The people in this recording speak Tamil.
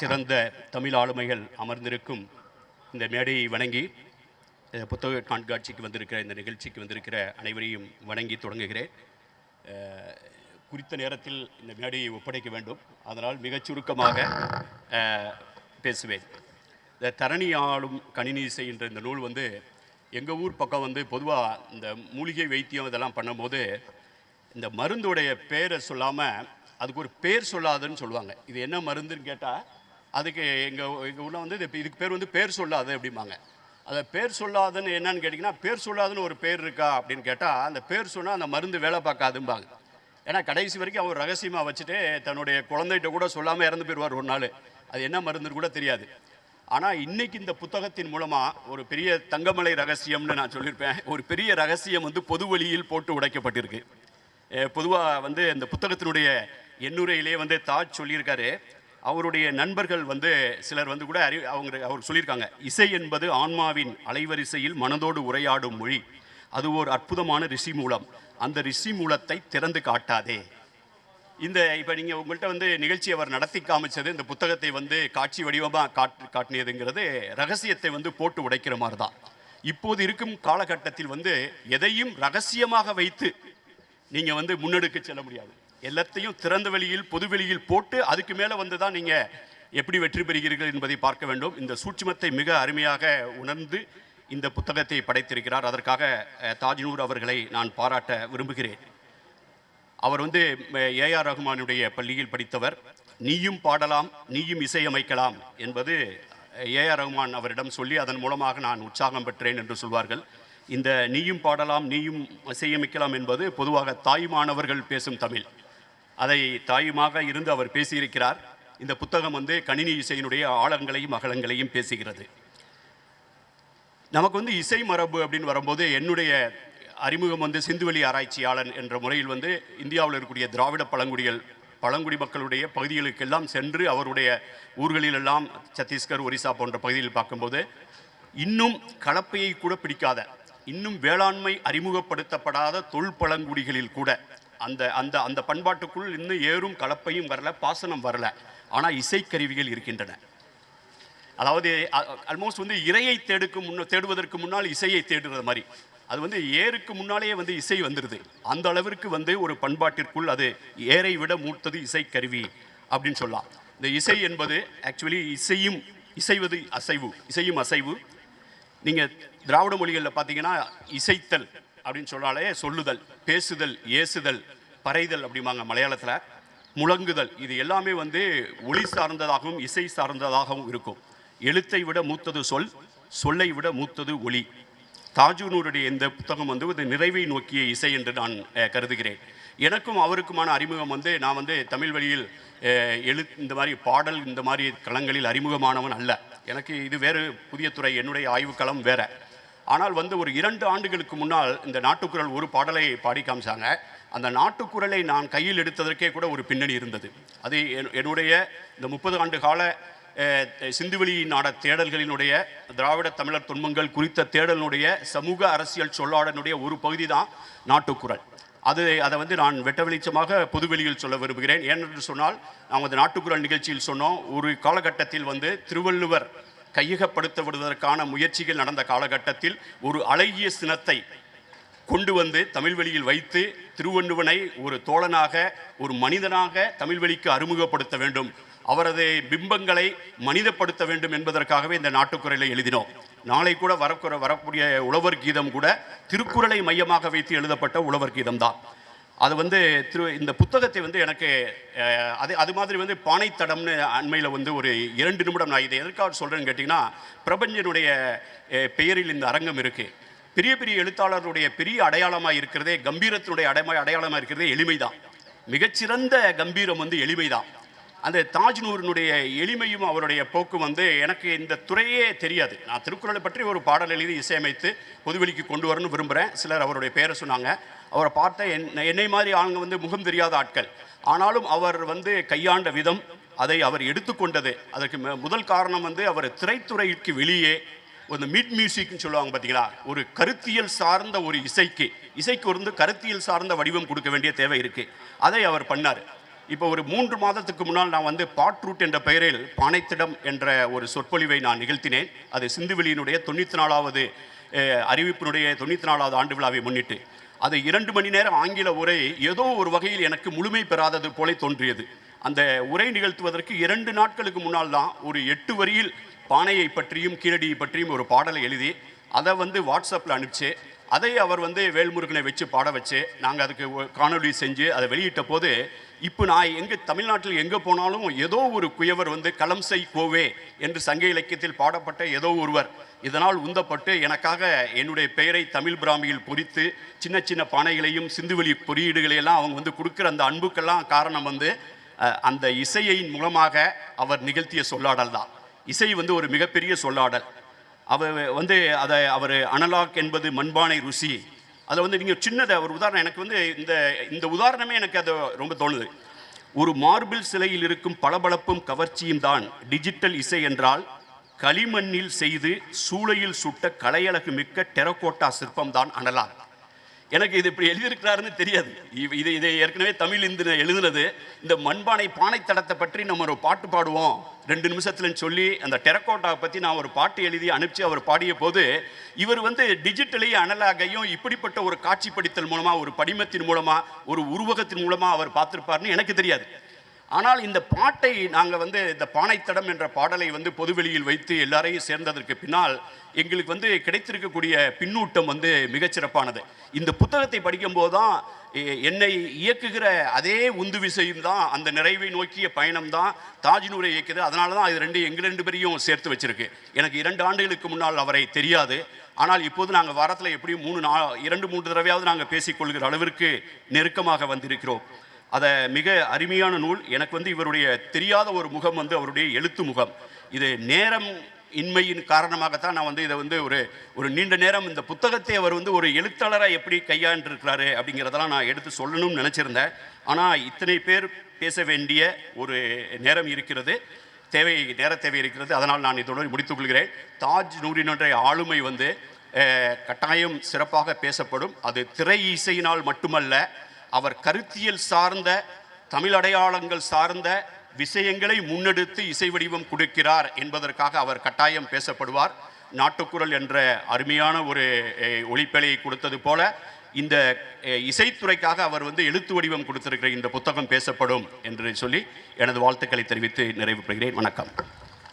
சிறந்த தமிழ் ஆளுமைகள் அமர்ந்திருக்கும் இந்த மேடையை வணங்கி புத்தக கண்காட்சிக்கு வந்திருக்கிற இந்த நிகழ்ச்சிக்கு வந்திருக்கிற அனைவரையும் வணங்கி தொடங்குகிறேன். குறித்த நேரத்தில் இந்த மேடையை ஒப்படைக்க வேண்டும். அதனால் மிகச் சுருக்கமாக பேசுவேன். இந்த தரணி ஆளும் கணினி இசை என்ற இந்த நூல் வந்து எங்கள் ஊர் பக்கம் வந்து பொதுவாக இந்த மூலிகை வைத்தியம் இதெல்லாம் பண்ணும்போது இந்த மருந்துடைய பேரை சொல்லாமல் அதுக்கு ஒரு பேர் சொல்லாதுன்னு சொல்லுவாங்க. இது என்ன மருந்துன்னு கேட்டால் அதுக்கு எங்கள் எங்கள் ஊரில் வந்து இது இதுக்கு பேர் வந்து பேர் சொல்லாது அப்படிம்பாங்க. அதை பேர் சொல்லாதுன்னு என்னன்னு கேட்டிங்கன்னா பேர் சொல்லாதுன்னு ஒரு பேர் இருக்கா அப்படின்னு கேட்டால் அந்த பேர் சொன்னால் அந்த மருந்து வேலை பார்க்காதும்பாங்க. ஏன்னா கடைசி வரைக்கும் அவர் ரகசியமாக வச்சுட்டு தன்னுடைய குழந்தைகிட்ட கூட சொல்லாமல் இறந்து போயிடுவார் ஒரு நாள். அது என்ன மருந்துன்னு கூட தெரியாது. ஆனால் இன்னைக்கு இந்த புத்தகத்தின் மூலமாக ஒரு பெரிய தங்கமலை ரகசியம்னு நான் சொல்லியிருப்பேன். ஒரு பெரிய ரகசியம் வந்து பொது வழியில் போட்டு உடைக்கப்பட்டிருக்கு. பொதுவாக வந்து இந்த புத்தகத்தினுடைய எண்ணுரையிலே வந்து தாஜ் சொல்லியிருக்காரு. அவருடைய நண்பர்கள் வந்து சிலர் வந்து கூட அறி அவங்க அவர் சொல்லியிருக்காங்க இசை என்பது ஆன்மாவின் அலைவரிசையில் மனதோடு உரையாடும் மொழி. அது ஒரு அற்புதமான ரிஷி மூலம். அந்த ரிஷி மூலத்தை திறந்து காட்டாதே. இந்த இப்போ நீங்கள் உங்கள்கிட்ட வந்து நிகழ்ச்சி அவர் நடத்தி காமிச்சது இந்த புத்தகத்தை வந்து காட்சி வடிவமாக காட்டு காட்டினதுங்கிறது ரகசியத்தை வந்து போட்டு உடைக்கிற மாதிரி தான் இப்போது இருக்கும் காலகட்டத்தில் வந்து எதையும் ரகசியமாக வைத்து நீங்கள் வந்து முன்னெடுக்க செல்ல முடியாது. எல்லாத்தையும் திறந்த வெளியில் பொது வெளியில் போட்டு அதுக்கு மேலே வந்து தான் நீங்கள் எப்படி வெற்றி பெறுகிறீர்கள் என்பதை பார்க்க வேண்டும். இந்த சூட்சுமத்தை மிக அருமையாக உணர்ந்து இந்த புத்தகத்தை படைத்திருக்கிறார். அதற்காக தாஜ்நூர் அவர்களை நான் பாராட்ட விரும்புகிறேன். அவர் வந்து ஏஆர் ரகுமானுடைய பள்ளியில் படித்தவர். நீயும் பாடலாம் நீயும் இசையமைக்கலாம் என்பது ஏஆர் ரகுமான் அவரிடம் சொல்லி அதன் மூலமாக நான் உற்சாகம் பெற்றேன் என்று சொல்வார்கள். இந்த நீயும் பாடலாம் நீயும் இசையமைக்கலாம் என்பது பொதுவாக தாய்மானவர்கள் பேசும் தமிழ். அதை தாயுமாக இருந்து அவர் பேசியிருக்கிறார். இந்த புத்தகம் வந்து கணினி இசையினுடைய ஆழங்களையும் அகலங்களையும் பேசுகிறது. நமக்கு வந்து இசை மரபு அப்படின்னு வரும்போது என்னுடைய அறிமுகம் வந்து சிந்துவெளி ஆராய்ச்சியாளன் என்ற முறையில் வந்து இந்தியாவில் இருக்கக்கூடிய திராவிட பழங்குடிகள் பழங்குடி மக்களுடைய பகுதிகளுக்கெல்லாம் சென்று அவருடைய ஊர்களிலெல்லாம் சத்தீஸ்கர் ஒரிசா போன்ற பகுதியில் பார்க்கும்போது இன்னும் கலப்பையை கூட பிடிக்காத இன்னும் வேளாண்மை அறிமுகப்படுத்தப்படாத தொல் பழங்குடிகளில் கூட அந்த அந்த அந்த பண்பாட்டுக்குள் இன்னும் ஏறும் கலப்பையும் வரல பாசனம் வரல. ஆனால் இசைக்கருவிகள் இருக்கின்றன. அதாவது ஆல்மோஸ்ட் வந்து இறையை தேடுக்கு முன்ன தேடுவதற்கு முன்னால் இசையை தேடுறது மாதிரி. அது வந்து ஏருக்கு முன்னாலேயே வந்து இசை வந்துடுது அந்த அளவிற்கு வந்து ஒரு பண்பாட்டிற்குள் அது ஏரை விட மூத்தது இசைக்கருவி அப்படின்னு சொல்லலாம். இந்த இசை என்பது ஆக்சுவலி இசையும் இசைவது அசைவு இசையும் அசைவு. நீங்கள் திராவிட மொழிகளில் பார்த்தீங்கன்னா இசைத்தல் அப்படின்னு சொன்னாலே சொல்லுதல் பேசுதல் ஏசுதல் பறைதல் அப்படிம்பாங்க மலையாளத்தில். முழங்குதல் இது எல்லாமே வந்து ஒளி சார்ந்ததாகவும் இசை சார்ந்ததாகவும் இருக்கும். எழுத்தை விட மூத்தது சொல் சொல்லை விட மூத்தது ஒளி. தாஜூனூருடைய இந்த புத்தகம் வந்து இது நிறைவை நோக்கிய இசை என்று நான் கருதுகிறேன். எனக்கும் அவருக்குமான அறிமுகம் வந்து நான் வந்து தமிழ் வழியில் எழு இந்த மாதிரி பாடல் இந்த மாதிரி களங்களில் அறிமுகமானவன் அல்ல. எனக்கு இது வேறு புதிய துறை என்னுடைய ஆய்வுக்களம் வேறு. ஆனால் வந்து ஒரு இரண்டு ஆண்டுகளுக்கு முன்னால் இந்த நாட்டுக்குரல் ஒரு பாடலை பாடி காமிச்சாங்க. அந்த நாட்டுக்குரலை நான் கையில் எடுத்ததற்கே கூட ஒரு பின்னணி இருந்தது. அது என்- என்னுடைய இந்த முப்பது ஆண்டு கால சிந்துவெளி நாட தேடல்களினுடைய திராவிட தமிழர் துன்பங்கள் குறித்த தேடலினுடைய சமூக அரசியல் சொல்லாடனுடைய ஒரு பகுதி தான் நாட்டுக்குரல். அது அதை வந்து நான் வெட்ட வெளிச்சமாக பொதுவெளியில் சொல்ல விரும்புகிறேன். ஏனென்று சொன்னால் நாம் அந்த நாட்டுக்குரல் நிகழ்ச்சியில் சொன்னோம். ஒரு காலகட்டத்தில் வந்து திருவள்ளுவர் கையகப்படுத்துவதற்கான முயற்சிகள் நடந்த காலகட்டத்தில் ஒரு அழகிய சினத்தை கொண்டு வந்து தமிழ்வெளியில் வைத்து திருவள்ளுவனை ஒரு தோழனாக ஒரு மனிதனாக தமிழ்வெளிக்கு அறிமுகப்படுத்த வேண்டும். அவரது பிம்பங்களை மனிதப்படுத்த வேண்டும் என்பதற்காகவே இந்த நாட்டுக்குறையில் எழுதினோம். நாளை கூட வரக்குற வரக்கூடிய உழவர் கீதம் கூட திருக்குறளை மையமாக வைத்து எழுதப்பட்ட உழவர் கீதம் தான் அது வந்து திரு இந்த புத்தகத்தை வந்து எனக்கு அது அது மாதிரி வந்து பானைத்தடம்னு அண்மையில் வந்து ஒரு இரண்டு நிமிடம் நான் இதை எதற்காக சொல்கிறேன்னு கேட்டிங்கன்னா பிரபஞ்சனுடைய பெயரில் இந்த அரங்கம் இருக்குது பெரிய பெரிய எழுத்தாளருடைய பெரிய அடையாளமாக இருக்கிறதே கம்பீரத்தினுடைய அடைமை அடையாளமாக இருக்கிறதே எளிமை தான் மிகச்சிறந்த கம்பீரம் வந்து எளிமை அந்த தாஜ்நூரினுடைய எளிமையும் அவருடைய போக்கு வந்து எனக்கு இந்த துறையே தெரியாது. நான் திருக்குறளை பற்றி ஒரு பாடல் எழுதி இசையமைத்து பொதுவெளிக்கு கொண்டு வரணும்னு விரும்புகிறேன் சிலர் அவருடைய பேரை சொன்னாங்க. அவரை பார்த்த என் என்னை மாதிரி ஆளுங்க வந்து முகம் தெரியாத ஆட்கள். ஆனாலும் அவர் வந்து கையாண்ட விதம் அதை அவர் எடுத்துக்கொண்டது அதற்கு முதல் காரணம் வந்து அவர் திரைத்துறைக்கு வெளியே ஒரு மீட் மியூசிக்னு சொல்லுவாங்க பார்த்தீங்களா ஒரு கருத்தியல் சார்ந்த ஒரு இசைக்கு. இசைக்கு வந்து கருத்தியல் சார்ந்த வடிவம் கொடுக்க வேண்டிய தேவை இருக்குது அதை அவர் பண்ணார். இப்போ ஒரு மூன்று மாதத்துக்கு முன்னால் நான் வந்து பாட்ரூட் என்ற பெயரில் பானைத்திடம் என்ற ஒரு சொற்பொழிவை நான் நிகழ்த்தினேன். அது சிந்துவெளியினுடைய தொண்ணூற்றி நாலாவது அறிவிப்பினுடைய தொண்ணூற்றி நாலாவது ஆண்டு விழாவை முன்னிட்டு. அது இரண்டு மணி நேரம் ஆங்கில உரை ஏதோ ஒரு வகையில் எனக்கு முழுமை பெறாதது போல தோன்றியது. அந்த உரை நிகழ்த்துவதற்கு இரண்டு நாட்களுக்கு முன்னால் தான் ஒரு எட்டு வரியில் பானையை பற்றியும் கீழடியை பற்றியும் ஒரு பாடலை எழுதி அதை வந்து வாட்ஸ்அப்பில் அனுப்பிச்சு அதை அவர் வந்து வேல்முருகனை வச்சு பாட வச்சு நாங்கள் அதுக்கு காணொலி காணொளி செஞ்சு அதை வெளியிட்ட போது இப்போ நான் எங்கே தமிழ்நாட்டில் எங்கே போனாலும் ஏதோ ஒரு குயவர் வந்து களம் செய் கோவே என்று சங்க இலக்கியத்தில் பாடப்பட்ட ஏதோ ஒருவர். இதனால் உந்தப்பட்டு எனக்காக என்னுடைய பெயரை தமிழ் பிராமியில் பொறித்து சின்ன சின்ன பானைகளையும் சிந்துவெளி பொறியீடுகளையெல்லாம் அவங்க வந்து கொடுக்குற அந்த அன்புக்கெல்லாம் காரணம் வந்து அந்த இசையின் மூலமாக அவர் நிகழ்த்திய சொல்லாடல் தான். இசை வந்து ஒரு மிகப்பெரிய சொல்லாடல். அவர் வந்து அதை அவர் அனலாக் என்பது மண்பானை ருசி அதை வந்து நீங்கள் சின்னதை ஒரு உதாரணம் எனக்கு வந்து இந்த இந்த உதாரணமே எனக்கு அது ரொம்ப தோணுது. ஒரு மார்பிள் சிலையில் இருக்கும் பளபளப்பும் கவர்ச்சியும் தான் டிஜிட்டல் இசை என்றால் களிமண்ணில் செய்து சூளையில் சுட்ட கலையழகு மிக்க டெரகோட்டா சிற்பம் தான் அனலாக் எனக்கு இது இப்படி எழுதியிருக்கிறாருன்னு தெரியாது. இது இதை ஏற்கனவே தமிழ் இந்த எழுதுனது. இந்த மண்பானை பானை தடத்தை பற்றி நம்ம ஒரு பாட்டு பாடுவோம். ரெண்டு நிமிஷத்துலன்னு சொல்லி அந்த டெரக்கோட்டாவை பற்றி நான் ஒரு பாட்டு எழுதி அனுப்பிச்சு அவர் பாடிய போது இவர் வந்து டிஜிட்டலையும் அனலாகையும் இப்படிப்பட்ட ஒரு காட்சிப்படுத்தல் மூலமாக ஒரு படிமத்தின் மூலமாக ஒரு உருவகத்தின் மூலமாக அவர் பார்த்துருப்பாருன்னு எனக்கு தெரியாது. ஆனால் இந்த பாட்டை நாங்கள் வந்து இந்த பானைத்தடம் என்ற பாடலை வந்து பொதுவெளியில் வைத்து எல்லாரையும் சேர்ந்ததற்கு பின்னால் எங்களுக்கு வந்து கிடைத்திருக்கக்கூடிய பின்னூட்டம் வந்து மிகச்சிறப்பானது இந்த புத்தகத்தை படிக்கும்போது தான் என்னை இயக்குகிற அதே உந்து விசையும் தான் அந்த நிறைவை நோக்கிய பயணம் தான் தாஜினூரை இயக்குது அதனால தான் இது ரெண்டு எங்கள் ரெண்டு பேரையும் சேர்த்து வச்சிருக்கு. எனக்கு இரண்டு ஆண்டுகளுக்கு முன்னால் அவரை தெரியாது. ஆனால் இப்போது நாங்கள் வாரத்தில் எப்படியும் மூணு நா இரண்டு மூன்று தடவையாவது நாங்கள் பேசிக்கொள்கிற அளவிற்கு நெருக்கமாக வந்திருக்கிறோம். அதை மிக அருமையான நூல். எனக்கு வந்து இவருடைய தெரியாத ஒரு முகம் வந்து அவருடைய எழுத்து முகம். இது நேரம் இன்மையின் காரணமாகத்தான் நான் வந்து இதை வந்து ஒரு ஒரு நீண்ட நேரம் இந்த புத்தகத்தை அவர் வந்து ஒரு எழுத்தாளராக எப்படி கையாண்டிருக்கிறாரு அப்படிங்கிறதெல்லாம் நான் எடுத்து சொல்லணும்னு நினச்சிருந்தேன். ஆனால் இத்தனை பேர் பேச வேண்டிய ஒரு நேரம் இருக்கிறது. தேவை நேர தேவை இருக்கிறது. அதனால் நான் இதோடு முடித்துக்கொள்கிறேன் தாஜ் நூறினுடைய ஆளுமை வந்து கட்டாயம் சிறப்பாக பேசப்படும். அது திரை இசையினால் மட்டுமல்ல அவர் கருத்தியல் சார்ந்த தமிழ் அடையாளங்கள் சார்ந்த விஷயங்களை முன்னெடுத்து இசை வடிவம் கொடுக்கிறார் என்பதற்காக அவர் கட்டாயம் பேசப்படுவார். நாட்டுக்குரல் என்ற அருமையான ஒரு அஹ், கொடுத்தது போல இந்த இசைத்துறைக்காக அவர் வந்து எழுத்து வடிவம் கொடுத்திருக்கிற இந்த புத்தகம் பேசப்படும் என்று சொல்லி எனது வாழ்த்துக்களை தெரிவித்து நிறைவு பெறுகிறேன் வணக்கம்.